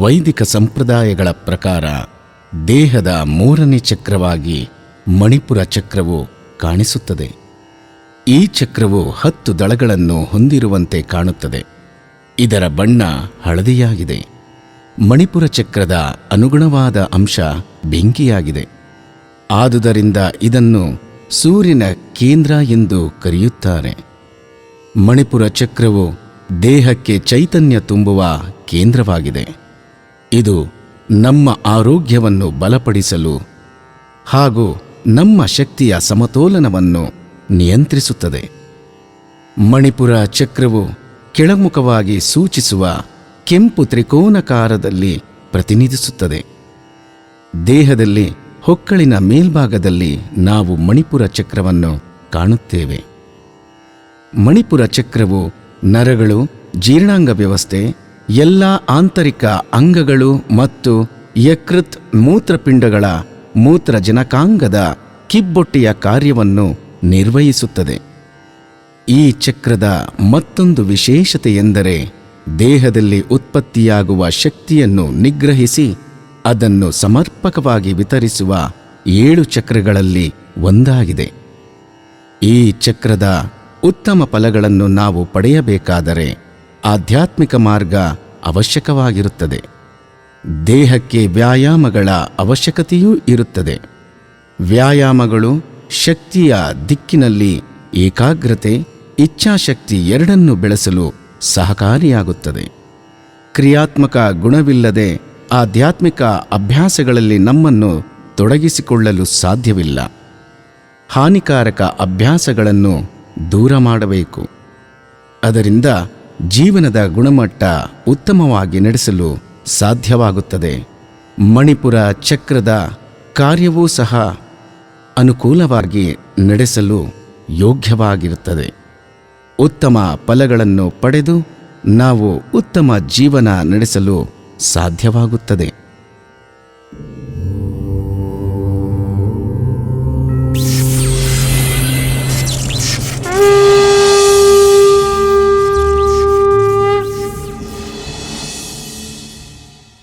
ವೈದಿಕ ಸಂಪ್ರದಾಯಗಳ ಪ್ರಕಾರ ದೇಹದ ಮೂರನೇ ಚಕ್ರವಾಗಿ ಮಣಿಪುರ ಚಕ್ರವು ಕಾಣಿಸುತ್ತದೆ. ಈ ಚಕ್ರವು ಹತ್ತು ದಳಗಳನ್ನು ಹೊಂದಿರುವಂತೆ ಕಾಣುತ್ತದೆ. ಇದರ ಬಣ್ಣ ಹಳದಿಯಾಗಿದೆ. ಮಣಿಪುರ ಚಕ್ರದ ಅನುಗುಣವಾದ ಅಂಶ ಬೆಂಕಿಯಾಗಿದೆ. ಆದುದರಿಂದ ಇದನ್ನು ಸೂರ್ಯನ ಕೇಂದ್ರ ಎಂದು ಕರೆಯುತ್ತಾರೆ. ಮಣಿಪುರ ಚಕ್ರವು ದೇಹಕ್ಕೆ ಚೈತನ್ಯ ತುಂಬುವ ಕೇಂದ್ರವಾಗಿದೆ. ಇದು ನಮ್ಮ ಆರೋಗ್ಯವನ್ನು ಬಲಪಡಿಸಲು ಹಾಗೂ ನಮ್ಮ ಶಕ್ತಿಯ ಸಮತೋಲನವನ್ನು ನಿಯಂತ್ರಿಸುತ್ತದೆ. ಮಣಿಪುರ ಚಕ್ರವು ಕೆಳಮುಖವಾಗಿ ಸೂಚಿಸುವ ಕೆಂಪು ತ್ರಿಕೋನಕಾರದಲ್ಲಿ ಪ್ರತಿನಿಧಿಸುತ್ತದೆ. ದೇಹದಲ್ಲಿ ಹೊಕ್ಕಳಿನ ಮೇಲ್ಭಾಗದಲ್ಲಿ ನಾವು ಮಣಿಪುರ ಚಕ್ರವನ್ನು ಕಾಣುತ್ತೇವೆ. ಮಣಿಪುರ ಚಕ್ರವು ನರಗಳು, ಜೀರ್ಣಾಂಗ ವ್ಯವಸ್ಥೆ ಎಲ್ಲ ಆಂತರಿಕ ಅಂಗಗಳು ಮತ್ತು ಯಕೃತ್ ಮೂತ್ರಪಿಂಡಗಳ ಮೂತ್ರಜನಕಾಂಗದ ಕಿಬ್ಬೊಟ್ಟೆಯ ಕಾರ್ಯವನ್ನು ನಿರ್ವಹಿಸುತ್ತದೆ. ಈ ಚಕ್ರದ ಮತ್ತೊಂದು ವಿಶೇಷತೆ ಎಂದರೆ ದೇಹದಲ್ಲಿ ಉತ್ಪತ್ತಿಯಾಗುವ ಶಕ್ತಿಯನ್ನು ನಿಗ್ರಹಿಸಿ ಅದನ್ನು ಸಮರ್ಪಕವಾಗಿ ವಿತರಿಸುವ ಏಳು ಚಕ್ರಗಳಲ್ಲಿ ಒಂದಾಗಿದೆ. ಈ ಚಕ್ರದ ಉತ್ತಮ ಫಲಗಳನ್ನು ನಾವು ಪಡೆಯಬೇಕಾದರೆ ಆಧ್ಯಾತ್ಮಿಕ ಮಾರ್ಗ ಅವಶ್ಯಕವಾಗಿರುತ್ತದೆ. ದೇಹಕ್ಕೆ ವ್ಯಾಯಾಮಗಳ ಅವಶ್ಯಕತೆಯೂ ಇರುತ್ತದೆ. ವ್ಯಾಯಾಮಗಳು ಶಕ್ತಿಯ ದಿಕ್ಕಿನಲ್ಲಿ ಏಕಾಗ್ರತೆ, ಇಚ್ಛಾಶಕ್ತಿ ಎರಡನ್ನು ಬೆಳೆಸಲು ಸಹಕಾರಿಯಾಗುತ್ತದೆ. ಕ್ರಿಯಾತ್ಮಕ ಗುಣವಿಲ್ಲದೆ ಆಧ್ಯಾತ್ಮಿಕ ಅಭ್ಯಾಸಗಳಲ್ಲಿ ನಮ್ಮನ್ನು ತೊಡಗಿಸಿಕೊಳ್ಳಲು ಸಾಧ್ಯವಿಲ್ಲ. ಹಾನಿಕಾರಕ ಅಭ್ಯಾಸಗಳನ್ನು ದೂರ ಮಾಡಬೇಕು. ಅದರಿಂದ ಜೀವನದ ಗುಣಮಟ್ಟ ಉತ್ತಮವಾಗಿ ನಡೆಸಲು ಸಾಧ್ಯವಾಗುತ್ತದೆ. ಮಣಿಪುರ ಚಕ್ರದ ಕಾರ್ಯವೂ ಸಹ ಅನುಕೂಲವಾಗಿ ನಡೆಸಲು ಯೋಗ್ಯವಾಗಿರುತ್ತದೆ. ಉತ್ತಮ ಫಲಗಳನ್ನು ಪಡೆದು ನಾವು ಉತ್ತಮ ಜೀವನ ನಡೆಸಲು ಸಾಧ್ಯವಾಗುತ್ತದೆ.